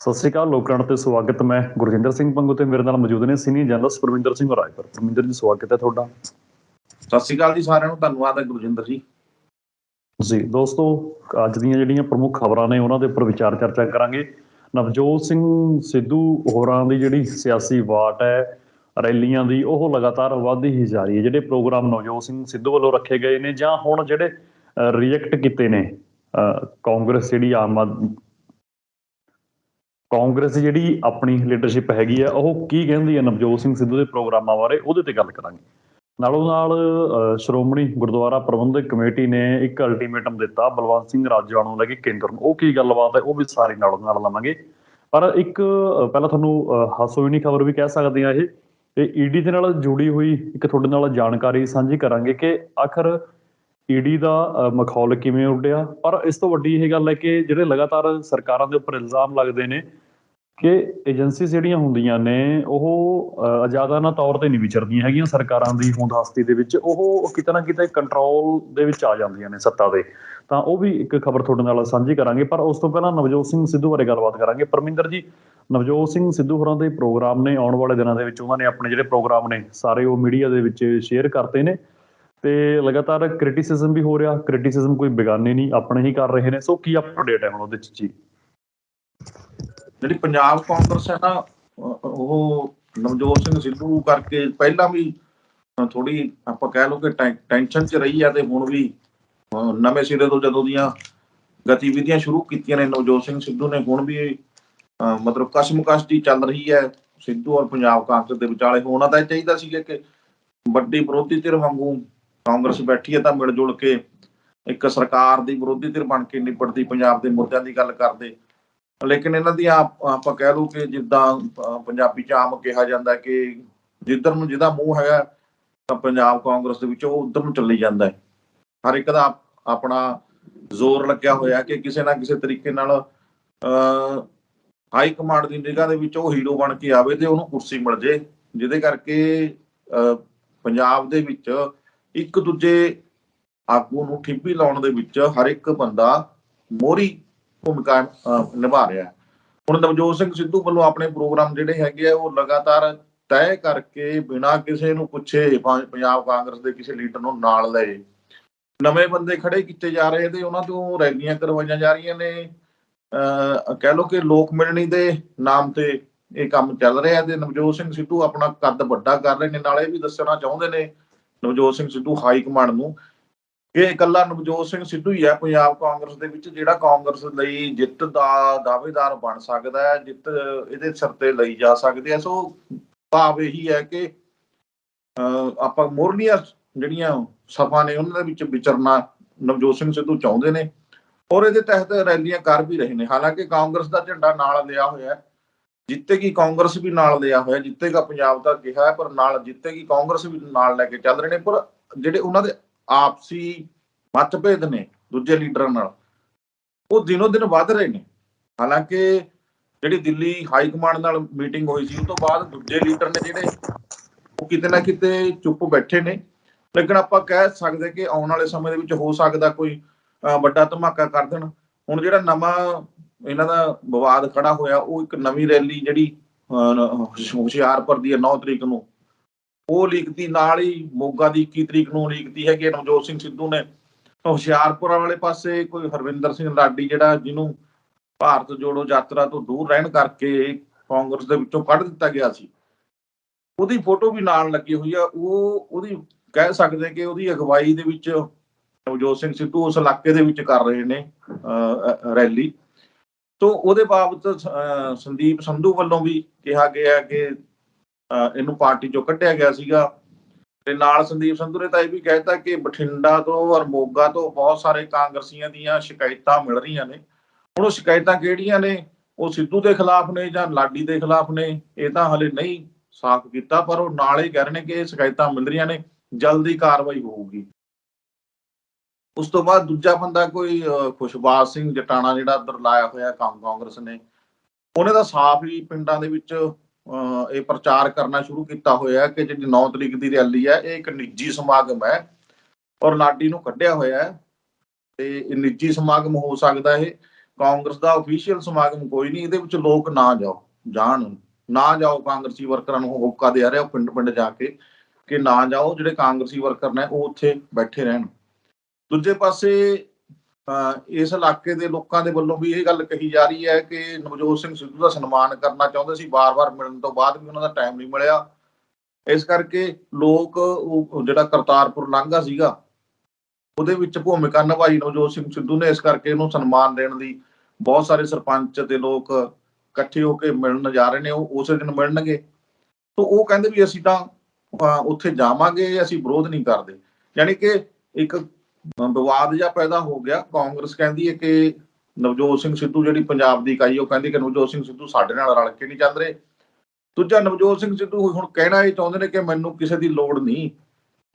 ਸਤਿ ਸ਼੍ਰੀ ਅਕਾਲ ਲੋਕਰਾਣ ਤੇ ਸਵਾਗਤ ਮੈਂ ਗੁਰਜਿੰਦਰ ਸਿੰਘ ਪੰਗੂ ਤੇ ਮੇਰੇ ਨਾਲ ਮੌਜੂਦ ਨੇ ਸੀਨੀਅਰ ਜਰਨਲਿਸਟ ਪਰਮਿੰਦਰ ਸਿੰਘ ਰਾਏਪੁਰ ਪਰਮਿੰਦਰ ਜੀ ਸਵਾਗਤ ਹੈ ਤੁਹਾਡਾ। ਸਤਿ ਸ਼੍ਰੀ ਅਕਾਲ ਜੀ ਸਾਰਿਆਂ ਨੂੰ ਧੰਨਵਾਦ ਹੈ ਗੁਰਜਿੰਦਰ ਜੀ। ਜੀ ਦੋਸਤੋ ਅੱਜ ਦੀਆਂ ਜਿਹੜੀਆਂ ਪ੍ਰਮੁੱਖ ਖਬਰਾਂ ਨੇ ਉਹਨਾਂ ਦੇ ਉੱਪਰ ਵਿਚਾਰ ਚਰਚਾ ਕਰਾਂਗੇ। ਨਵਜੋਤ ਸਿੰਘ ਸਿੱਧੂ ਹੋਰਾਂ ਦੀ ਜਿਹੜੀ ਸਿਆਸੀ ਵਾਟ ਹੈ ਰੈਲੀਆਂ ਦੀ ਉਹ ਲਗਾਤਾਰ ਵਧਦੀ ਹੀ ਜਾ ਰਹੀ ਹੈ। ਜਿਹੜੇ ਪ੍ਰੋਗਰਾਮ ਨਵਜੋਤ ਸਿੰਘ ਸਿੱਧੂ ਵੱਲੋਂ ਰੱਖੇ ਗਏ ਨੇ ਜਾਂ ਹੁਣ ਜਿਹੜੇ ਰਿਜੈਕਟ ਕੀਤੇ ਨੇ ਕਾਂਗਰਸ ਜਿਹੜੀ ਆਮ ਆਦ- ਕਾਂਗਰਸ ਜਿਹੜੀ ਆਪਣੀ ਲੀਡਰਸ਼ਿਪ ਹੈਗੀ ਆ, ਉਹ ਕੀ ਕਹਿੰਦੀ ਹੈ ਨਵਜੋਤ ਸਿੰਘ ਸਿੱਧੂ ਦੇ ਪ੍ਰੋਗਰਾਮਾਂ ਬਾਰੇ, ਉਹਦੇ ਤੇ ਗੱਲ ਕਰਾਂਗੇ। ਨਾਲੋਂ ਨਾਲ ਸ਼੍ਰੋਮਣੀ ਗੁਰਦੁਆਰਾ ਪ੍ਰਬੰਧਕ ਕਮੇਟੀ ਨੇ ਇੱਕ ਅਲਟੀਮੇਟਮ ਦਿੱਤਾ, ਬਲਵੰਤ ਸਿੰਘ ਰਾਜਾ ਨੂੰ ਲੈ ਕੇ ਕੇਂਦਰ ਨੂੰ। ਉਹ ਕੀ ਗੱਲਬਾਤ ਹੈ, ਉਹ ਵੀ ਸਾਰੇ ਨਾਲੋਂ ਨਾਲ ਲਵਾਂਗੇ। ਪਰ ਇੱਕ ਪਹਿਲਾਂ ਤੁਹਾਨੂੰ ਹਾਸੋਹੀਣੀ ਖਬਰ ਵੀ ਕਹਿ ਸਕਦੇ ਆ ਇਹ। ਤੇ ਈਡੀ ਦੇ ਨਾਲ ਜੁੜੀ ਹੋਈ ਇੱਕ ਤੁਹਾਡੇ ਨਾਲ ਜਾਣਕਾਰੀ ਸਾਂਝੀ ਕਰਾਂਗੇ ਕਿ ਆਖਰ ਈਡੀ ਦਾ ਮਖੌਲ ਕਿਵੇਂ ਉੱਡਿਆ? ਪਰ ਇਸ ਤੋਂ ਵੱਡੀ ਇਹ ਗੱਲ ਹੈ ਕਿ ਜਿਹੜੇ ਲਗਾਤਾਰ ਸਰਕਾਰਾਂ ਦੇ ਉੱਪਰ ਇਲਜ਼ਾਮ ਲੱਗਦੇ ਨੇ ਕਿ ਏਜੰਸੀ ਜਿਹੜੀਆਂ ਹੁੰਦੀਆਂ ਨੇ, ਉਹ ਆਜ਼ਾਦਾਨਾ ਤੌਰ ਤੇ ਨਹੀਂ ਵਿਚਰਦੀਆਂ ਹੈਗੀਆਂ ਸਰਕਾਰਾਂ ਦੀ ਹੋਂਦ ਹਸਤੀ ਦੇ ਵਿੱਚ। ਉਹ ਕਿਤੇ ਨਾ ਕਿਤੇ ਕੰਟਰੋਲ ਦੇ ਵਿੱਚ ਆ ਜਾਂਦੀਆਂ ਨੇ ਸੱਤਾ ਦੇ। ਤਾਂ ਉਹ ਵੀ ਇੱਕ ਖਬਰ ਤੁਹਾਡੇ ਨਾਲ ਸਾਂਝੀ ਕਰਾਂਗੇ। ਪਰ ਉਸ ਤੋਂ ਪਹਿਲਾਂ ਨਵਜੋਤ ਸਿੰਘ ਸਿੱਧੂ ਬਾਰੇ ਗੱਲਬਾਤ ਕਰਾਂਗੇ। ਪਰਮਿੰਦਰ ਜੀ, ਨਵਜੋਤ ਸਿੰਘ ਸਿੱਧੂ ਹੋਰਾਂ ਦੇ ਪ੍ਰੋਗਰਾਮ ਨੇ ਆਉਣ ਵਾਲੇ ਦਿਨਾਂ ਦੇ ਵਿੱਚ ਉਹਨਾਂ ਨੇ ਆਪਣੇ ਜਿਹੜੇ ਪ੍ਰੋਗਰਾਮ ਨੇ, ਸਾਰੇ ਉਹ ਮੀਡੀਆ ਦੇ ਵਿੱਚ ਸ਼ੇਅਰ ਕਰਤੇ ਨੇ। ਤੇ ਲਗਾਤਾਰ ਕ੍ਰਿਟਿਸਿਜ਼ਮ ਵੀ ਹੋ ਰਿਹਾ ਕ੍ਰਿਟਿਸਿਜ਼ਮ ਕੋਈ ਬੇਗਾਨੇ ਨਹੀਂ, ਆਪਣੇ ਹੀ ਕਰ ਰਹੇ ਨੇ, ਸੋ ਕੀ ਅਪਡੇਟ ਹੈ ਹੁਣ ਉਹਦੇ ਚ ਜੀ? ਜਿਹੜੀ ਪੰਜਾਬ ਕਾਂਗਰਸ ਹੈ ਨਾ, ਉਹ ਨਵਜੋਤ ਸਿੰਘ ਸਿੱਧੂ ਕਰਕੇ ਪਹਿਲਾਂ ਵੀ ਥੋੜੀ ਆਪਾਂ ਕਹਿ ਲਓ ਕਿ ਟੈਨਸ਼ਨ 'ਚ ਰਹੀ ਆ ਤੇ ਹੁਣ ਵੀ ਨਵੇਂ ਸਿਰੇ ਤੋਂ ਜਦੋਂ ਦੀਆਂ ਗਤੀਵਿਧੀਆਂ ਸ਼ੁਰੂ ਕੀਤੀਆਂ ਨੇ ਨਵਜੋਤ ਸਿੰਘ ਸਿੱਧੂ ਨੇ, ਹੁਣ ਵੀ ਮਤਲਬ ਕਸ਼ਮਕਸ਼ ਦੀ ਚੱਲ ਰਹੀ ਹੈ, ਸਿੱਧੂ ਔਰ ਪੰਜਾਬ ਕਾਂਗਰਸ ਦੇ ਵਿਚਾਲੇ। ਹੋਣਾ ਤਾਂ ਇਹ ਚਾਹੀਦਾ ਸੀ ਕਿ ਵੱਡੀ ਵਿਰੋਧੀ ਧਿਰ ਵਾਂਗੂ ਕਾਂਗਰਸ ਬੈਠੀ ਹੈ ਤਾਂ ਮਿਲ ਜੁਲ ਕੇ ਇੱਕ ਸਰਕਾਰ ਦੀ ਵਿਰੋਧੀ ਧਿਰ ਬਣ ਕੇ ਨਿਪਟਦੀ ਪੰਜਾਬ ਦੇ ਮੁੱਦਿਆਂ ਦੀ ਗੱਲ ਕਰਦੇ। ਲੇਕਿਨ ਇਹਨਾਂ ਦੀ ਆਪ- ਆਪਾਂ ਕਹਿ ਲਓ ਕਿ ਜਿੱਦਾਂ ਪੰਜਾਬੀ ਚ ਆਮ ਕਿਹਾ ਜਾਂਦਾ ਕਿ ਜਿੱਧਰ ਨੂੰ ਜਿਹਦਾ ਮੂੰਹ ਹੈਗਾ ਤਾਂ ਪੰਜਾਬ ਕਾਂਗਰਸ ਦੇ ਵਿੱਚ ਉਹ ਉਧਰ ਨੂੰ ਚੱਲੀ ਜਾਂਦਾ ਹੈ। ਹਰ ਇੱਕ ਦਾ ਆਪਣਾ ਜ਼ੋਰ ਲੱਗਿਆ ਹੋਇਆ ਕਿ ਕਿਸੇ ਨਾ ਕਿਸੇ ਤਰੀਕੇ ਨਾਲ ਅਹ ਹਾਈ ਕਮਾਂਡ ਦੀ ਨਿਗਾਹ ਦੇ ਵਿੱਚ ਉਹ ਹੀਰੋ ਬਣ ਕੇ ਆਵੇ ਤੇ ਉਹਨੂੰ ਕੁਰਸੀ ਮਿਲ ਜੇ। ਜਿਹਦੇ ਕਰਕੇ ਅਹ, ਪੰਜਾਬ ਦੇ ਵਿੱਚ ਇੱਕ ਦੂਜੇ ਆਗੂ ਨੂੰ ਠਿੱਪੀ ਲਾਉਣ ਦੇ ਵਿੱਚ ਹਰ ਇੱਕ ਬੰਦਾ ਮੋਹਰੀ ਭੂਮਿਕਾ ਨਿਭਾ ਰਿਹਾ ਹੈ। ਹੁਣ ਨਵਜੋਤ ਸਿੰਘ ਸਿੱਧੂ ਵੱਲੋਂ ਆਪਣੇ ਪ੍ਰੋਗਰਾਮ ਜਿਹੜੇ ਹੈਗੇ ਆ, ਉਹ ਲਗਾਤਾਰ ਤੈਅ ਕਰਕੇ ਬਿਨਾਂ ਕਿਸੇ ਨੂੰ ਪੁੱਛੇ ਪੰਜਾਬ ਕਾਂਗਰਸ ਦੇ ਕਿਸੇ ਲੀਡਰ ਨੂੰ ਨਾਲ ਲਏ ਨਵੇਂ ਬੰਦੇ ਖੜੇ ਕੀਤੇ ਜਾ ਰਹੇ ਤੇ ਉਹਨਾਂ ਤੋਂ ਰੈਲੀਆਂ ਕਰਵਾਈਆਂ ਜਾ ਰਹੀਆਂ ਨੇ। ਅਹ, ਕਹਿ ਲਓ ਕਿ ਲੋਕ ਮਿਲਣੀ ਦੇ ਨਾਮ ਤੇ ਇਹ ਕੰਮ ਚੱਲ ਰਿਹਾ ਤੇ ਨਵਜੋਤ ਸਿੰਘ ਸਿੱਧੂ ਆਪਣਾ ਕੱਦ ਵੱਡਾ ਕਰ ਰਹੇ ਨੇ, ਨਾਲੇ ਵੀ ਦੱਸਣਾ ਚਾਹੁੰਦੇ ਨੇ ਨਵਜੋਤ ਸਿੰਘ ਸਿੱਧੂ ਹਾਈ ਕਮਾਂਡ ਨੂੰ। ਕਿ ਇਕੱਲਾ ਨਵਜੋਤ ਸਿੰਘ ਸਿੱਧੂ ਹੀ ਹੈ। ਪੰਜਾਬ ਕਾਂਗਰਸ ਦੇ ਵਿੱਚ ਜਿਹੜਾ ਕਾਂਗਰਸ ਲਈ ਜਿੱਤ ਦਾ ਦਾਅਵੇਦਾਰ ਬਣ ਸਕਦਾ ਹੈ ਜਿੱਤ ਇਹਦੇ ਸਿਰ ਤੇ ਲਈ ਜਾ ਸਕਦੀ ਹੈ। ਸੋ ਭਾਵ ਇਹੀ ਹੈ ਕਿ ਅਹ, ਆਪਾਂ ਮੋਰਨੀਆਂ ਜਿਹੜੀਆਂ ਸਫਾ ਨੇ ਉਹਨਾਂ ਦੇ ਵਿੱਚ ਵਿਚਰਨਾ ਨਵਜੋਤ ਸਿੰਘ ਸਿੱਧੂ ਚਾਹੁੰਦੇ ਨੇ। ਔਰ ਇਹਦੇ ਤਹਿਤ ਰੈਲੀਆਂ ਕਰ ਵੀ ਰਹੇ ਨੇ। ਹਾਲਾਂਕਿ ਕਾਂਗਰਸ ਦਾ ਝੰਡਾ ਨਾਲ ਲਿਆ ਹੋਇਆ ਹੈ। ਜਿੱਤੇਗੀ ਕਾਂਗਰਸ ਵੀ ਨਾਲ ਲਿਆ ਹੋਇਆ ਜਿੱਤੇਗਾ ਪੰਜਾਬ ਦਾ ਕਿਹਾ ਹੈ, ਪਰ ਨਾਲ ਜਿੱਤੇਗੀ ਕਾਂਗਰਸ ਵੀ ਨਾਲ ਲੈ ਕੇ ਚੱਲ ਰਹੇ ਨੇ, ਪਰ ਜਿਹੜੇ ਉਹਨਾਂ ਦੇ ਆਪਸੀ ਮਤਭੇਦ ਨੇ ਦੂਜੇ ਲੀਡਰਾਂ ਨਾਲ, ਉਹ ਦਿਨੋ ਦਿਨ ਵੱਧ ਰਹੇ ਨੇ। ਹਾਲਾਂਕਿ ਜਿਹੜੀ ਦਿੱਲੀ ਹਾਈ ਕਮਾਂਡ ਨਾਲ ਮੀਟਿੰਗ ਹੋਈ ਸੀ ਉਸ ਤੋਂ ਬਾਅਦ ਦੂਜੇ ਲੀਡਰ ਨੇ ਜਿਹੜੇ, ਉਹ ਕਿਤੇ ਨਾ ਕਿਤੇ ਚੁੱਪ ਬੈਠੇ ਨੇ। ਲੇਕਿਨ ਆਪਾਂ ਕਹਿ ਸਕਦੇ ਕਿ ਆਉਣ ਵਾਲੇ ਸਮੇਂ ਦੇ ਵਿੱਚ ਹੋ ਸਕਦਾ ਕੋਈ ਵੱਡਾ ਧਮਾਕਾ ਕਰ ਦੇਣ। ਹੁਣ ਜਿਹੜਾ ਨਵਾਂ ਇਹਨਾਂ ਦਾ ਵਿਵਾਦ ਖੜਾ ਹੋਇਆ ਉਹ ਇੱਕ ਨਵੀਂ ਰੈਲੀ ਜਿਹੜੀ ਹੁਸ਼ਿਆਰਪੁਰ ਦੀ ਹੈ 9 ਤਰੀਕ ਨੂੰ। ਉਹ ਲਿਖਤੀ ਨਾਲ ਹੀ ਮੋਗਾ ਦੀ 21 ਤਰੀਕ ਨੂੰ ਲਿਖਤੀ ਹੈ ਕਿ ਨਵਜੋਤ ਸਿੰਘ ਸਿੱਧੂ ਨੇ। ਹੁਸ਼ਿਆਰਪੁਰ ਵਾਲੇ ਪਾਸੇ ਕੋਈ ਹਰਵਿੰਦਰ ਸਿੰਘ ਲਾਡੀ ਜਿਹੜਾ ਜਿਹਨੂੰ ਭਾਰਤ ਜੋੜੋ ਯਾਤਰਾ ਤੋਂ ਦੂਰ ਰਹਿਣ ਕਰਕੇ ਕਾਂਗਰਸ ਦੇ ਵਿੱਚੋਂ ਕੱਢ ਦਿੱਤਾ ਗਿਆ ਸੀ। ਉਹਦੀ ਫੋਟੋ ਵੀ ਨਾਲ ਲੱਗੀ ਹੋਈ ਆ। ਉਹ ਉਹਦੀ ਕਹਿ ਸਕਦੇ ਕਿ ਉਹਦੀ ਅਗਵਾਈ ਦੇ ਵਿੱਚ ਨਵਜੋਤ ਸਿੰਘ ਸਿੱਧੂ ਉਸ ਇਲਾਕੇ ਦੇ ਵਿੱਚ ਕਰ ਰਹੇ ਨੇ ਅਹ, ਰੈਲੀ। ਤੋਂ ਉਹਦੇ ਬਾਬਤ ਸੰਦੀਪ ਸੰਧੂ ਵੱਲੋਂ ਵੀ ਕਿਹਾ ਗਿਆ ਕਿ ਇਹਨੂੰ ਪਾਰਟੀ ਚੋਂ ਕੱਢਿਆ ਗਿਆ ਸੀਗਾ। ਤੇ ਨਾਲ ਸੰਦੀਪ ਸੰਧੂ ਨੇ ਤਾਂ ਇਹ ਵੀ ਕਹਿਤਾ ਕਿ ਬਠਿੰਡਾ ਤੋਂ ਔਰ ਮੋਗਾ ਤੋਂ ਬਹੁਤ ਸਾਰੇ ਕਾਂਗਰਸੀਆਂ ਦੀਆਂ ਸ਼ਿਕਾਇਤਾਂ ਮਿਲ ਰਹੀਆਂ ਨੇ। ਹੁਣ ਉਹ ਸ਼ਿਕਾਇਤਾਂ ਕਿਹੜੀਆਂ ਨੇ? ਉਹ ਸਿੱਧੂ ਦੇ ਖਿਲਾਫ ਨੇ ਜਾਂ ਲਾਡੀ ਦੇ ਖਿਲਾਫ ਨੇ? ਇਹ ਤਾਂ ਹਲੇ ਨਹੀਂ ਸਾਫ਼ ਕੀਤਾ, ਪਰ ਉਹ ਨਾਲ ਹੀ ਕਹਿ ਰਹੇ ਨੇ ਕਿ ਇਹ ਸ਼ਿਕਾਇਤਾਂ ਮਿਲ ਰਹੀਆਂ ਨੇ। ਜਲਦੀ ਕਾਰਵਾਈ ਹੋਊਗੀ। ਉਸ ਤੋਂ ਬਾਅਦ ਦੂਜਾ ਬੰਦਾ ਕੋਈ ਅਹ, ਖੁਸ਼ਬਾਜ਼ ਸਿੰਘ ਜਟਾਣਾ ਜਿਹੜਾ ਅੰਦਰ ਲਾਇਆ ਹੋਇਆ ਕਾਂ- ਕਾਂਗਰਸ ਨੇ ਉਹਨੇ ਤਾਂ ਸਾਫ਼ ਹੀ ਪਿੰਡਾਂ ਦੇ ਵਿੱਚ ਅਹ, ਇਹ ਪ੍ਰਚਾਰ ਕਰਨਾ ਸ਼ੁਰੂ ਕੀਤਾ ਹੋਇਆ ਕਿ ਜਿਹੜੀ 9 ਤਰੀਕ ਦੀ ਰੈਲੀ ਹੈ ਇਹ ਇੱਕ ਨਿੱਜੀ ਸਮਾਗਮ ਹੈ ਔਰ ਲਾਡੀ ਨੂੰ ਕੱਢਿਆ ਹੋਇਆ ਹੈ ਤੇ ਇਹ ਨਿੱਜੀ ਸਮਾਗਮ ਹੋ ਸਕਦਾ ਇਹ। ਕਾਂਗਰਸ ਦਾ ਅਫੀਸ਼ੀਅਲ ਸਮਾਗਮ ਕੋਈ ਨਹੀਂ ਇਹਦੇ ਵਿੱਚ ਲੋਕ ਨਾ ਜਾਓ ਜਾਣ ਨਾ ਜਾਓ ਕਾਂਗਰਸੀ ਵਰਕਰਾਂ ਨੂੰ ਹੋਕਾ ਦੇ ਰਿਹਾ ਪਿੰਡ ਪਿੰਡ ਜਾ ਕੇ ਕਿ ਨਾ ਜਾਓ ਜਿਹੜੇ ਕਾਂਗਰਸੀ ਵਰਕਰ ਨੇ ਉਹ ਉੱਥੇ ਬੈਠੇ ਰਹਿਣ। ਦੂਜੇ ਪਾਸੇ ਅਹ, ਇਸ ਇਲਾਕੇ ਦੇ ਲੋਕਾਂ ਦੇ ਵੱਲੋਂ ਵੀ ਇਹ ਗੱਲ ਕਹੀ ਜਾ ਰਹੀ ਹੈ ਕਿ ਨਵਜੋਤ ਸਿੰਘ ਸਿੱਧੂ ਦਾ ਸਨਮਾਨ ਕਰਨਾ ਚਾਹੁੰਦੇ ਸੀ ਵਾਰ-ਵਾਰ ਮਿਲਣ ਤੋਂ ਬਾਅਦ ਵੀ ਉਹਨਾਂ ਦਾ ਟਾਈਮ ਨਹੀਂ ਮਿਲਿਆ। ਇਸ ਕਰਕੇ ਲੋਕ ਉਹ ਜਿਹੜਾ ਕਰਤਾਰਪੁਰ ਲਾਂਘਾ ਸੀਗਾ ਉਹਦੇ ਵਿੱਚ ਭੂਮਿਕਾ ਨਿਭਾਈ ਨਵਜੋਤ ਸਿੰਘ ਸਿੱਧੂ ਨੇ। ਇਸ ਕਰਕੇ ਇਹਨੂੰ ਸਨਮਾਨ ਦੇਣ ਲਈ ਬਹੁਤ ਸਾਰੇ ਸਰਪੰਚ ਤੇ ਲੋਕ ਇਕੱਠੇ ਹੋ ਕੇ ਮਿਲਣ ਜਾ ਰਹੇ ਨੇ ਉਹ ਉਸੇ ਦਿਨ ਮਿਲਣਗੇ। ਤੋਂ ਉਹ ਕਹਿੰਦੇ ਵੀ ਅਸੀਂ ਤਾਂ ਉੱਥੇ ਜਾਵਾਂਗੇ ਅਸੀਂ ਵਿਰੋਧ ਨਹੀਂ ਕਰਦੇ। ਯਾਨੀ ਕਿ ਇੱਕ ਵਿਵਾਦ ਜਿਹਾ ਪੈਦਾ ਹੋ ਗਿਆ। ਕਾਂਗਰਸ ਕਹਿੰਦੀ ਹੈ ਕਿ ਨਵਜੋਤ ਸਿੰਘ ਸਿੱਧੂ ਜਿਹੜੀ ਪੰਜਾਬ ਦੀ ਇਕਾਈ ਉਹ ਕਹਿੰਦੀ ਕਿ ਨਵਜੋਤ ਸਿੰਘ ਸਿੱਧੂ ਸਾਡੇ ਨਾਲ ਰਲ ਕੇ ਨਹੀਂ ਚੱਲ ਰਹੇ। ਦੂਜਾ, ਨਵਜੋਤ ਸਿੰਘ ਸਿੱਧੂ ਹੁਣ ਕਹਿਣਾ ਇਹ ਚਾਹੁੰਦੇ ਨੇ ਕਿ ਮੈਨੂੰ ਕਿਸੇ ਦੀ ਲੋੜ ਨਹੀਂ।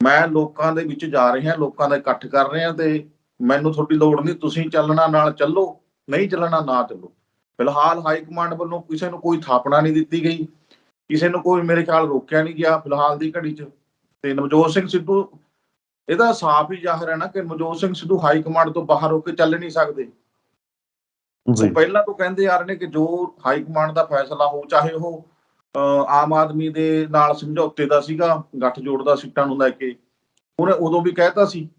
ਮੈਂ ਲੋਕਾਂ ਦੇ ਵਿੱਚ ਜਾ ਰਿਹਾ, ਲੋਕਾਂ ਦਾ ਇਕੱਠ ਕਰ ਰਿਹਾ ਤੇ ਮੈਨੂੰ ਤੁਹਾਡੀ ਲੋੜ ਨਹੀਂ। ਤੁਸੀਂ ਚੱਲਣਾ ਨਾਲ ਚੱਲੋ, ਨਹੀਂ ਚੱਲਣਾ ਨਾ ਚੱਲੋ। ਫਿਲਹਾਲ ਹਾਈ ਕਮਾਂਡ ਵੱਲੋਂ ਕਿਸੇ ਨੂੰ ਕੋਈ ਥਾਪਣਾ ਨਹੀਂ ਦਿੱਤੀ ਗਈ। ਕਿਸੇ ਨੂੰ ਕੋਈ ਮੇਰੇ ਖਿਆਲ ਰੋਕਿਆ ਨਹੀਂ ਗਿਆ ਫਿਲਹਾਲ ਦੀ ਘੜੀ 'ਚ। ਤੇ ਨਵਜੋਤ ਸਿੰਘ ਸਿੱਧੂ ਇਹਦਾ ਸਾਫ਼ ਹੀ ਜ਼ਾਹਰ ਹੈ ਨਾ ਕਿ ਨਵਜੋਤ ਸਿੰਘ ਸਿੱਧੂ ਹਾਈ ਕਮਾਂਡ ਤੋਂ ਬਾਹਰ ਹੋ ਕੇ ਚੱਲ ਨਹੀਂ ਸਕਦੇ। ਜੀ। ਪਹਿਲਾਂ ਤੋਂ ਕਹਿੰਦੇ ਆ ਰਹੇ ਨੇ ਕਿ ਜੋ ਹਾਈ ਕਮਾਂਡ ਦਾ ਫੈਸਲਾ ਹੋ ਚਾਹੇ ਉਹ ਆਮ ਆਦਮੀ ਦੇ ਨਾਲ ਸਮਝੌਤੇ ਦਾ ਸੀਗਾ ਗੱਠਜੋੜ ਦਾ ਸੀਟਾਂ ਨੂੰ ਲੈ ਕੇ। ਉਹਨੇ ਉਦੋਂ ਵੀ ਕਹਿਤਾ ਸੀ।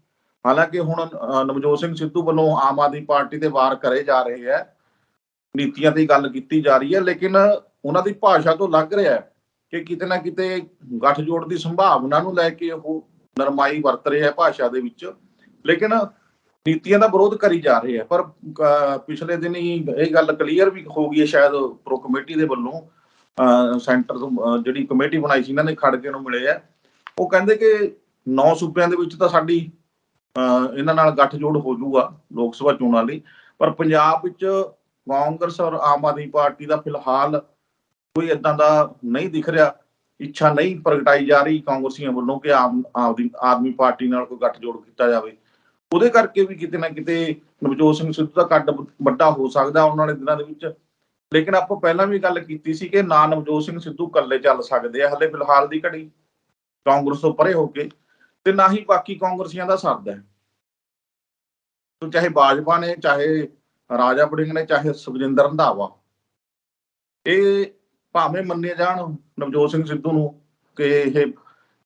ਹਾਲਾਂਕਿ ਹੁਣ ਨਵਜੋਤ ਸਿੰਘ ਸਿੱਧੂ ਵੱਲੋਂ ਆਮ ਆਦਮੀ ਪਾਰਟੀ ਤੇ ਵਾਰ ਕਰੇ ਜਾ ਰਹੇ ਹੈ। ਨੀਤੀਆਂ ਦੀ ਗੱਲ ਕੀਤੀ ਜਾ ਰਹੀ ਹੈ ਲੇਕਿਨ ਉਹਨਾਂ ਦੀ ਭਾਸ਼ਾ ਤੋਂ ਲੱਗ ਰਿਹਾ ਹੈ ਕਿ ਕਿਤੇ ਨਾ ਕਿਤੇ ਗੱਠਜੋੜ ਦੀ ਸੰਭਾਵਨਾ ਨੂੰ ਲੈ ਕੇ ਉਹ ਨਰਮਾਈ ਵਰਤ ਰਿਹਾ ਹੈ ਭਾਸ਼ਾ ਦੇ ਵਿੱਚ। ਲੇਕਿਨ ਨੀਤੀਆਂ ਦਾ ਵਿਰੋਧ ਕਰੀ ਜਾ ਰਹੇ ਹੈ। ਪਰ ਪਿਛਲੇ ਦਿਨ ਹੀ ਇਹ ਗੱਲ ਕਲੀਅਰ ਵੀ ਹੋ ਗਈ ਹੈ ਸ਼ਾਇਦ ਪ੍ਰੋ ਕਮੇਟੀ ਦੇ ਵੱਲੋਂ। ਸੈਂਟਰ ਤੋਂ ਜਿਹੜੀ ਕਮੇਟੀ ਬਣਾਈ ਸੀ ਇਹਨਾਂ ਨੇ ਖੜਗੇ ਨੂੰ ਮਿਲੇ ਆ ਉਹ ਕਹਿੰਦੇ ਕਿ ਨੌ ਸੂਬਿਆਂ ਦੇ ਵਿੱਚ ਤਾਂ ਸਾਡੀ ਅਹ, ਇਹਨਾਂ ਨਾਲ ਗੱਠਜੋੜ ਹੋ ਜਾਊਗਾ ਲੋਕ ਸਭਾ ਚੋਣਾਂ ਲਈ। ਪਰ ਪੰਜਾਬ ਵਿੱਚ ਕਾਂਗਰਸ ਔਰ ਆਮ ਆਦਮੀ ਪਾਰਟੀ ਦਾ ਫਿਲਹਾਲ ਕੋਈ ਇਦਾਂ ਦਾ ਨਹੀਂ ਦਿਖ ਰਿਹਾ। ਇੱਛਾ ਨਹੀਂ ਪ੍ਰਗਟਾਈ ਜਾ ਰਹੀ ਕਾਂਗਰਸੀਆਂ ਵੱਲੋਂ ਕਿ ਆਮ ਆਦਮੀ ਆਦਮੀ ਪਾਰਟੀ ਨਾਲ ਕੋਈ ਗੱਠਜੋੜ ਕੀਤਾ ਜਾਵੇ। ਉਹਦੇ ਕਰਕੇ ਵੀ ਕਿਤੇ ਨਾ ਕਿਤੇ ਨਵਜੋਤ ਸਿੰਘ ਸਿੱਧੂ ਦਾ ਕੱਦ ਵੱਡਾ ਹੋ ਸਕਦਾ ਆਉਣ ਵਾਲੇ ਦਿਨਾਂ ਦੇ ਵਿੱਚ। ਲੇਕਿਨ ਆਪਾਂ ਪਹਿਲਾਂ ਵੀ ਗੱਲ ਕੀਤੀ ਸੀ ਕਿ ਨਾ ਨਵਜੋਤ ਸਿੰਘ ਸਿੱਧੂ ਇਕੱਲੇ ਚੱਲ ਸਕਦੇ ਆ, ਹਲੇ ਫਿਲਹਾਲ ਦੀ ਘੜੀ ਕਾਂਗਰਸ ਤੋਂ ਪਰੇ ਹੋ ਕੇ ਤੇ ਨਾ ਹੀ ਬਾਕੀ ਕਾਂਗਰਸੀਆਂ ਦਾ ਸਰਦ ਹੈ। ਤੋ ਚਾਹੇ ਬਾਜਪਾ ਨੇ, ਚਾਹੇ ਰਾਜਾ ਬੜਿੰਗ ਨੇ, ਚਾਹੇ ਸੁਖਜਿੰਦਰ ਰੰਧਾਵਾ। ਇਹ ਭਾਵੇਂ ਮੰਨੇ ਜਾਣ ਨਵਜੋਤ ਸਿੰਘ ਸਿੱਧੂ ਨੂੰ ਕਿ ਇਹ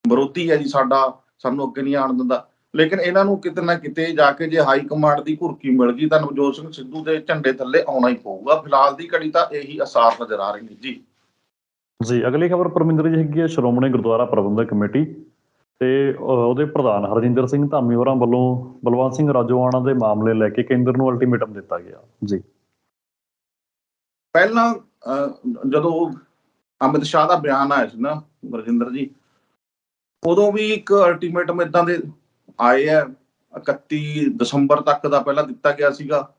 ਵਿਰੋਧੀ ਹੈ ਜੀ ਸਾਡਾ ਸਾਨੂੰ ਅੱਗੇ ਨਹੀਂ ਆਉਣ ਦਿੰਦਾ। ਲੇਕਿਨ ਇਹਨਾਂ ਨੂੰ ਕਿਤੇ ਨਾ ਕਿਤੇ ਜਾ ਕੇ ਜੇ ਹਾਈ ਕਮਾਂਡ ਦੀ ਘੁਰਕੀ ਮਿਲ ਗਈ ਤਾਂ ਨਵਜੋਤ ਸਿੰਘ ਸਿੱਧੂ ਦੇ ਝੰਡੇ ਥੱਲੇ ਆਉਣਾ ਹੀ ਪਊਗਾ। ਫਿਲਹਾਲ ਦੀ ਘੜੀ ਤਾਂ ਇਹੀ ਅਸਾਰ ਨਜ਼ਰ ਆ ਰਹੇ ਨੇ ਜੀ। ਜੀ ਅਗਲੀ ਖਬਰ ਪਰਮਿੰਦਰ ਜੀ ਹੈਗੀ ਹੈ ਸ਼੍ਰੋਮਣੀ ਗੁਰਦੁਆਰਾ ਪ੍ਰਬੰਧਕ ਕਮੇਟੀ ਤੇ ਉਹਦੇ ਪ੍ਰਧਾਨ ਹਰਜਿੰਦਰ ਸਿੰਘ ਧਾਮੀ ਹੋਰਾਂ ਵੱਲੋਂ ਬਲਵੰਤ ਸਿੰਘ ਰਾਜੋਆਣਾ ਦੇ ਮਾਮਲੇ ਲੈ ਕੇ ਕੇਂਦਰ ਨੂੰ ਅਲਟੀਮੇਟਮ ਦਿੱਤਾ ਗਿਆ। ਜੀ। ਪਹਿਲਾਂ ਜਦੋਂ ਅਮਿਤ ਸ਼ਾਹ ਦਾ ਬਿਆਨ ਆਇਆ ਸੀ ਨਾ, ਰਜਿੰਦਰ ਜੀ, ਉਦੋਂ ਵੀ ਇੱਕ ਅਲਟੀਮੇਟਮ ਇਦਾਂ ਦੇ ਆਏ ਆ 31 ਦਸੰਬਰ ਤੱਕ ਦਾ ਪਹਿਲਾਂ ਦਿੱਤਾ ਗਿਆ ਸੀਗਾ।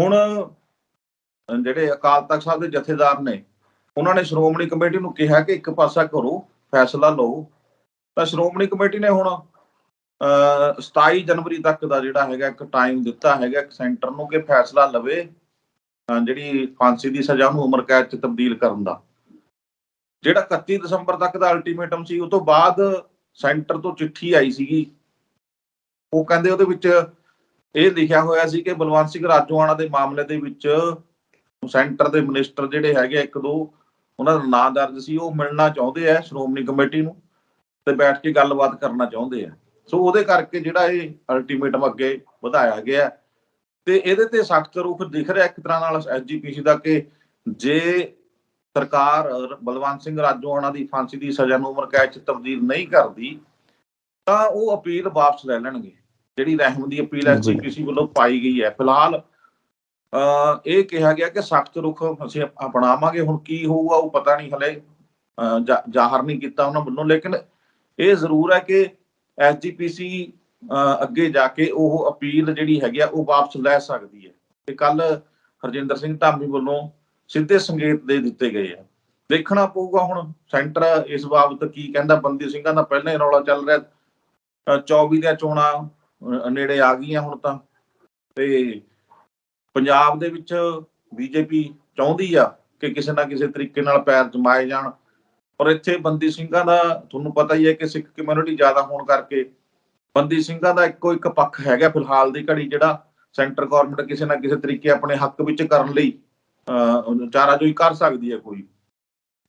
ਹੁਣ ਜਿਹੜੇ ਅਕਾਲ ਤਖਤ ਸਾਹਿਬ ਦੇ ਜਥੇਦਾਰ ਨੇ, ਉਹਨਾਂ ਨੇ ਸ਼੍ਰੋਮਣੀ ਕਮੇਟੀ ਨੂੰ ਕਿਹਾ ਕਿ ਇੱਕ ਪਾਸਾ ਕਰੋ, ਫੈਸਲਾ ਲਓ। ਤਾਂ ਸ਼੍ਰੋਮਣੀ ਕਮੇਟੀ ਨੇ ਹੁਣ, ਅਹ 27 ਜਨਵਰੀ ਤੱਕ ਦਾ ਜਿਹੜਾ ਹੈਗਾ, ਇੱਕ ਟਾਈਮ ਦਿੱਤਾ ਹੈਗਾ, ਇੱਕ ਸੈਂਟਰ ਨੂੰ ਕਿ ਫੈਸਲਾ ਲਵੇ। ਜਿਹੜੀ ਫਾਂਸੀ ਦੀ ਸਜ਼ਾ ਨੂੰ ਉਮਰ ਕੈਦ 'ਚ ਤਬਦੀਲ ਕਰਨ ਦਾ। ਜਿਹੜਾ 31 ਦਸੰਬਰ ਤੱਕ ਦਾ ਅਲਟੀਮੇਟਮ ਸੀ ਉਹ ਤੋਂ ਬਾਅਦ ਸੈਂਟਰ ਤੋਂ ਚਿੱਠੀ ਆਈ ਸੀਗੀ। ਉਹ ਕਹਿੰਦੇ ਉਹਦੇ ਵਿੱਚ ਇਹ ਲਿਖਿਆ ਹੋਇਆ ਸੀ ਕਿ ਬਲਵੰਤ ਸਿੰਘ ਰਾਜੋਆਣਾ ਦੇ ਮਾਮਲੇ ਦੇ ਵਿੱਚ ਸੈਂਟਰ ਦੇ ਮਿਨਿਸਟਰ ਜਿਹੜੇ ਹੈਗੇ ਆ, ਇੱਕ ਦੋ ਉਹਨਾਂ ਦਾ ਨਾਂ ਦਰਜ ਸੀ। ਉਹ ਮਿਲਣਾ ਚਾਹੁੰਦੇ ਆ ਸ਼੍ਰੋਮਣੀ ਕਮੇਟੀ ਨੂੰ ਤੇ ਬੈਠ ਕੇ ਗੱਲਬਾਤ ਕਰਨਾ ਚਾਹੁੰਦੇ ਆ। ਸੋ ਉਹਦੇ ਕਰਕੇ ਜਿਹੜਾ ਇਹ ਅਲਟੀਮੇਟਮ ਅੱਗੇ ਵਧਾਇਆ ਗਿਆ। ਤੇ ਇਹਦੇ ਤੇ ਸਖਤ ਰੂਪ ਦਿਖ ਰਿਹਾ ਇੱਕ ਤਰ੍ਹਾਂ ਨਾਲ ਐਸਜੀਪੀਸੀ ਦਾ ਕਿ ਜੇ ਸਰਕਾਰ ਬਲਵੰਤ ਸਿੰਘ ਰਾਜੋਆਣਾ ਦੀ ਫਾਂਸੀ ਦੀ ਸਜ਼ਾ ਨੂੰ ਉਮਰ ਕੈਦ ਚ ਤਬਦੀਲ ਨਹੀਂ ਕਰਦੀ ਤਾਂ ਉਹ ਅਪੀਲ ਵਾਪਸ ਲੈ ਲੈਣਗੇ। ਜਿਹੜੀ ਰਹਿਮ ਦੀ ਅਪੀਲ। ਐਸਜੀਪੀਸੀ ਵੱਲੋਂ ਪਾਈ ਗਈ ਹੈ। ਫਿਲਹਾਲ ਇਹ ਕਿਹਾ ਗਿਆ ਕਿ ਸਖਤ ਰੁਖ ਅਸੀਂ ਅਪ- ਅਪਣਾਵਾਂਗੇ। ਹੁਣ ਕੀ ਹੋਊਗਾ ਉਹ ਪਤਾ ਨਹੀਂ ਹਲੇ ਜ਼ਾਹਰ ਨਹੀਂ ਕੀਤਾ ਉਹਨਾਂ ਵੱਲੋਂ। ਲੇਕਿਨ ਇਹ ਜ਼ਰੂਰ ਹੈ ਕਿ ਐਸਜੀਪੀਸੀ ਅੱਗੇ ਜਾ ਕੇ ਉਹ ਅਪੀਲ ਜਿਹੜੀ ਹੈਗੀ ਆ, ਉਹ ਵਾਪਸ ਲੈ ਸਕਦੀ ਹੈ। ਤੇ ਕੱਲ ਹਰਜਿੰਦਰ ਸਿੰਘ ਧਾਮੀ ਵੱਲੋਂ ਸਿੱਧੇ ਸੰਕੇਤ ਦੇ ਦਿੱਤੇ ਗਏ ਆ। ਦੇਖਣਾ ਪਊਗਾ ਹੁਣ ਸੈਂਟਰ ਇਸ ਬਾਬਤ ਕੀ ਕਹਿੰਦਾ। ਬੰਦੀ ਸਿੰਘਾਂ ਦਾ ਪਹਿਲਾਂ ਹੀ ਰੌਲਾ ਚੱਲ ਰਿਹਾ। 24 ਦੀਆਂ ਚੋਣਾਂ ਨੇੜੇ ਆ ਗਈਆਂ ਹੁਣ ਤਾਂ। ਤੇ ਪੰਜਾਬ ਦੇ ਵਿੱਚ ਬੀਜੇਪੀ ਚਾਹੁੰਦੀ ਆ ਕਿ ਕਿਸੇ ਨਾ ਕਿਸੇ ਤਰੀਕੇ ਨਾਲ ਪੈਰ ਜਮਾਏ ਜਾਣ। ਪਰ ਇੱਥੇ ਬੰਦੀ ਸਿੰਘਾਂ ਦਾ ਤੁਹਾਨੂੰ ਪਤਾ ਹੀ ਹੈ ਕਿ ਸਿੱਖ ਕਮਿਊਨਿਟੀ ਜ਼ਿਆਦਾ ਹੋਣ ਕਰਕੇ ਬੰਦੀ ਸਿੰਘਾਂ ਦਾ ਇੱਕੋ ਇੱਕ ਪੱਖ ਹੈਗਾ ਫਿਲਹਾਲ ਦੀ ਘੜੀ ਜਿਹੜਾ ਸੈਂਟਰ ਗਵਰਨਮੈਂਟ ਕਿਸੇ ਨਾ ਕਿਸੇ ਤਰੀਕੇ ਆਪਣੇ ਹੱਕ ਵਿੱਚ ਕਰਨ ਲਈ ਅਹ, ਚਾਰਾਜੋਈ ਕਰ ਸਕਦੀ ਹੈ ਕੋਈ।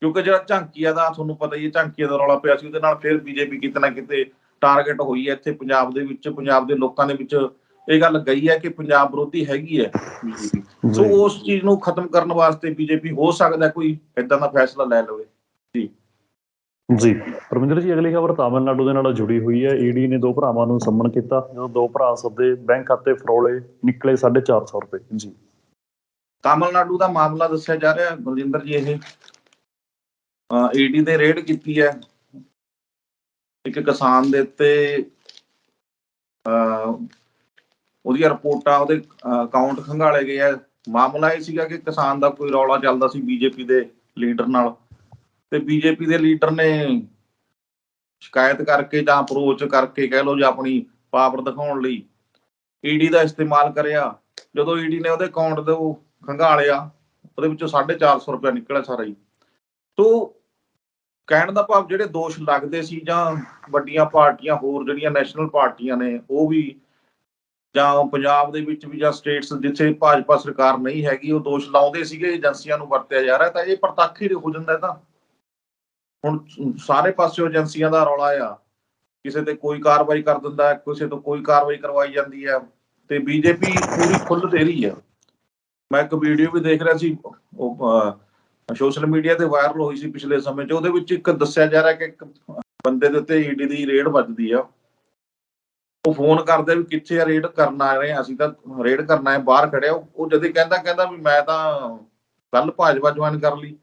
ਕਿਉਂਕਿ ਜਿਹੜਾ ਝਾਂਕੀਆ ਦਾ ਤੁਹਾਨੂੰ ਪਤਾ ਹੀ ਹੈ ਝਾਂਕੀਆ ਦਾ ਰੌਲਾ ਪਿਆ ਸੀ ਉਹਦੇ ਨਾਲ ਫਿਰ ਬੀਜੇਪੀ ਕਿਤੇ ਨਾ ਕਿਤੇ ਟਾਰਗੇਟ ਹੋਈ ਹੈ ਇੱਥੇ ਪੰਜਾਬ ਦੇ ਵਿੱਚ ਪੰਜਾਬ ਦੇ ਲੋਕਾਂ ਦੇ ਵਿੱਚ ਇਹ ਗੱਲ ਗਈ ਹੈ ਕਿ ਪੰਜਾਬ ਵਿਰੋਧੀ ਹੈਗੀ ਹੈ ਬੀਜੇਪੀ। ਸੋ ਉਸ ਚੀਜ਼ ਨੂੰ ਖਤਮ ਕਰਨ ਵਾਸਤੇ ਬੀਜੇਪੀ ਹੋ ਸਕਦਾ ਕੋਈ ਇਦਾਂ ਦਾ ਫੈਸਲਾ ਲੈ ਲਵੇ। ਜੀ। ਪਰਮਿੰਦਰ ਜੀ ਅਗਲੀ ਖਬਰ ਤਾਮਿਲਨਾਡੂ ਦੇ ਨਾਲ ਜੁੜੀ ਹੋਈ ਹੈ। ਈਡੀ ਨੇ ਦੋ ਭਰਾਵਾਂ ਨੂੰ ਸੰਮਨ ਕੀਤਾ। ਜਦੋਂ ਦੋ ਭਰਾ ਸੱਦੇ ਬੈਂਕ ਖਾਤੇ ਫਰੋਲੇ ਨਿਕਲੇ 450 ਰੁਪਏ। ਜੀ। ਤਾਮਿਲਨਾਡੂ ਦਾ ਮਾਮਲਾ ਦੱਸਿਆ ਜਾ ਰਿਹਾ। ਹੈ ਬਲਜਿੰਦਰ ਜੀ ਇਹ ਈਡੀ ਦੇ ਰੇਡ ਕੀਤੀ ਹੈ। ਇੱਕ ਕਿਸਾਨ ਦੇ ਉੱਤੇ ਅਹ, ਉਹਦੀਆਂ ਰਿਪੋਰਟਾਂ ਉਹਦੇ ਅਕਾਊਂਟ ਖੰਗਾਲੇ ਗਏ ਆ। ਮਾਮਲਾ ਇਹ ਸੀਗਾ ਕਿ ਕਿਸਾਨ ਦਾ ਕੋਈ ਰੌਲਾ ਚੱਲਦਾ ਸੀ ਬੀਜੇਪੀ ਦੇ ਲੀਡਰ ਨਾਲ। ਤੇ ਬੀਜੇਪੀ ਦੇ ਲੀਡਰ ਨੇ ਸ਼ਿਕਾਇਤ ਕਰਕੇ ਜਾਂ ਅਪਰੋਚ ਕਰਕੇ ਕਹਿ ਲਓ ਜਾਂ ਆਪਣੀ ਪਾਵਰ ਦਿਖਾਉਣ ਲਈ ਈਡੀ ਦਾ ਇਸਤੇਮਾਲ ਕਰਿਆ। ਜਦੋਂ ਈਡੀ ਨੇ ਉਹਦੇ ਅਕਾਊਂਟ ਦੇ ਉਹ ਖੰਗਾਲਿਆ, ਉਹਦੇ ਵਿੱਚੋਂ 450 ਰੁਪਏ ਨਿਕਲਿਆ ਸਾਰਾ ਹੀ। ਤੋਂ ਕਹਿਣ ਦਾ ਭਾਵ ਜਿਹੜੇ ਦੋਸ਼ ਲੱਗਦੇ ਸੀ ਜਾਂ ਵੱਡੀਆਂ ਪਾਰਟੀਆਂ ਹੋਰ ਜਿਹੜੀਆਂ ਨੈਸ਼ਨਲ ਪਾਰਟੀਆਂ ਨੇ, ਉਹ ਵੀ ਜਾਂ ਪੰਜਾਬ ਦੇ ਵਿੱਚ ਵੀ ਜਾਂ ਸਟੇਟਸ ਜਿੱਥੇ ਭਾਜਪਾ ਸਰਕਾਰ ਨਹੀਂ ਹੈਗੀ, ਉਹ ਦੋਸ਼ ਲਾਉਂਦੇ ਸੀਗੇ, ਏਜੰਸੀਆਂ ਨੂੰ ਵਰਤਿਆ ਜਾ ਰਿਹਾ ਤਾਂ ਇਹ ਪ੍ਰਤੱਖ ਹੀ ਹੋ ਜਾਂਦਾ ਤਾਂ। ਹੁਣ ਸਾਰੇ ਪਾਸਿਓਂ ਏਜੰਸੀਆਂ ਦਾ ਰੌਲਾ ਆ। ਕਿਸੇ ਤੇ ਕੋਈ ਕਾਰਵਾਈ ਕਰ ਦਿੰਦਾ, ਕਿਸੇ ਤੋਂ ਕੋਈ ਕਾਰਵਾਈ ਕਰਵਾਈ ਜਾਂਦੀ ਹੈ ਤੇ ਬੀਜੇਪੀ ਪੂਰੀ ਖੁੱਲ੍ਹ ਰਹੀ ਹੈ ਮੈਂ ਇੱਕ ਵੀਡੀਓ ਵੀ ਦੇਖ ਰਿਹਾ ਸੀ, ਉਹ ਸੋਸ਼ਲ ਮੀਡੀਆ ਤੇ ਵਾਇਰਲ ਹੋਈ ਸੀ ਪਿਛਲੇ ਸਮੇਂ 'ਚ। ਉਹਦੇ ਵਿੱਚ ਇੱਕ ਦੱਸਿਆ ਜਾ ਰਿਹਾ ਕਿ ਇੱਕ ਬੰਦੇ ਦੇ ਉੱਤੇ ਈਡੀ ਦੀ ਰੇਡ ਵੱਜਦੀ ਆ। ਉਹ ਫੋਨ ਕਰਦੇ ਵੀ ਕਿੱਥੇ ਆ, ਰੇਡ ਕਰਨ ਆ ਰਹੇ ਅਸੀਂ ਤਾਂ ਰੇਡ ਕਰਨਾ ਹੈ ਬਾਹਰ ਖੜਿਆ ਉਹ ਉਹ ਜਦੇ ਕਹਿੰਦਾ ਕਹਿੰਦਾ ਵੀ ਮੈਂ ਤਾਂ ਕੱਲ ਭਾਜਪਾ ਜੁਆਇਨ ਕਰ ਲਈ।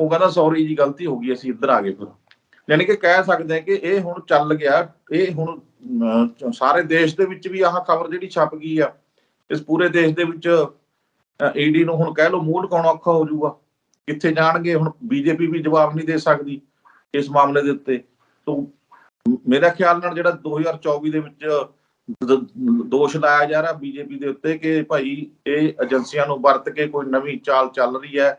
ਉਹ ਕਹਿੰਦਾ ਸੌਰੀ ਜੀ, ਗਲਤੀ ਹੋ ਗਈ, ਅਸੀਂ ਇੱਧਰ ਆ ਗਏ ਫਿਰ। ਯਾਨੀ ਕਿ ਕਹਿ ਸਕਦੇ ਹਾਂ ਕਿ ਇਹ ਹੁਣ ਚੱਲ ਗਿਆ, ਇਹ ਹੁਣ ਸਾਰੇ ਦੇਸ਼ ਦੇ ਵਿੱਚ ਵੀ ਆਹ ਖਬਰ ਜਿਹੜੀ ਛਪ ਗਈ ਆ, ਇਸ ਪੂਰੇ ਦੇਸ਼ ਦੇ ਵਿੱਚ ਈਡੀ ਨੂੰ ਹੁਣ ਕਹਿ ਲਓ ਮੂੰਹ ਲਕਾਉਣਾ ਔਖਾ ਹੋ ਜਾਊਗਾ? ਕਿੱਥੇ ਜਾਣਗੇ? ਹੁਣ ਬੀਜੇਪੀ ਵੀ ਜਵਾਬ ਨਹੀਂ ਦੇ ਸਕਦੀ ਇਸ ਮਾਮਲੇ ਦੇ ਉੱਤੇ। ਤੋਂ, ਮੇਰਾ ਖਿਆਲ ਨਾਲ ਜਿਹੜਾ 2024 ਦੇ ਵਿੱਚ ਦੋਸ਼ ਲਾਇਆ ਜਾ ਰਿਹਾ ਬੀਜੇਪੀ ਦੇ ਉੱਤੇ ਕਿ ਭਾਈ ਇਹ ਏਜੰਸੀਆਂ ਨੂੰ ਵਰਤ ਕੇ ਕੋਈ ਨਵੀਂ ਚਾਲ ਚੱਲ ਰਹੀ ਹੈ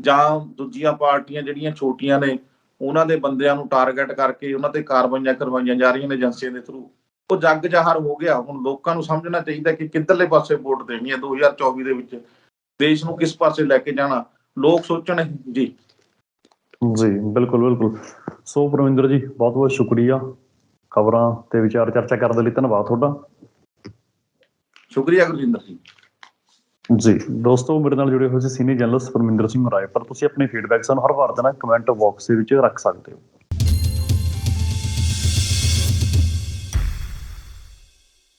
ਜਾਂ ਦੂਜੀਆਂ ਪਾਰਟੀਆਂ ਜਿਹੜੀਆਂ ਛੋਟੀਆਂ ਨੇ ਉਹਨਾਂ ਦੇ ਬੰਦਿਆਂ ਨੂੰ ਟਾਰਗੇਟ ਕਰਕੇ ਉਹਨਾਂ ਤੇ ਕਾਰਵਾਈਆਂ ਕਰਵਾਈਆਂ ਜਾ ਰਹੀਆਂ ਨੇ ਏਜੰਸੀਆਂ ਦੇ ਥਰੂ ਉਹ ਜੱਗ ਜ਼ਾਹਰ ਹੋ ਗਿਆ। ਹੁਣ ਲੋਕਾਂ ਨੂੰ ਸਮਝਣਾ ਚਾਹੀਦਾ ਕਿ ਕਿੱਧਰਲੇ ਪਾਸੇ ਵੋਟ ਦੇਣੀ ਹੈ 2024 ਦੇ ਵਿੱਚ। ਦੇਸ਼ ਨੂੰ ਕਿਸ ਪਾਸੇ ਲੈ ਕੇ ਜਾਣਾ? ਲੋਕ ਸੋਚਣ ਜੀ। ਜੀ ਬਿਲਕੁਲ ਬਿਲਕੁਲ। ਸੋ ਪਰਮਿੰਦਰ ਜੀ ਬਹੁਤ ਬਹੁਤ ਸ਼ੁਕਰੀਆ। ਖਬਰਾਂ ਤੇ ਵਿਚਾਰ ਚਰਚਾ ਕਰਨ ਦੇ ਲਈ ਧੰਨਵਾਦ ਤੁਹਾਡਾ। ਸ਼ੁਕਰੀਆ ਗੁਰਜਿੰਦਰ ਜੀ। ਜੀ। ਦੋਸਤੋ, ਮੇਰੇ ਨਾਲ ਜੁੜੇ ਹੋਏ ਸੀ ਸੀਨੀਅਰ ਜਰਨਲਿਸਟ ਪਰਮਿੰਦਰ ਸਿੰਘ ਰਾਏ, ਪਰ ਤੁਸੀਂ ਆਪਣੇ ਫੀਡਬੈਕ ਸਾਨੂੰ ਹਰ ਵਾਰ ਦੇਣਾ ਕਮੈਂਟ ਬਾਕਸ ਦੇ ਵਿੱਚ ਰੱਖ ਸਕਦੇ ਹੋ।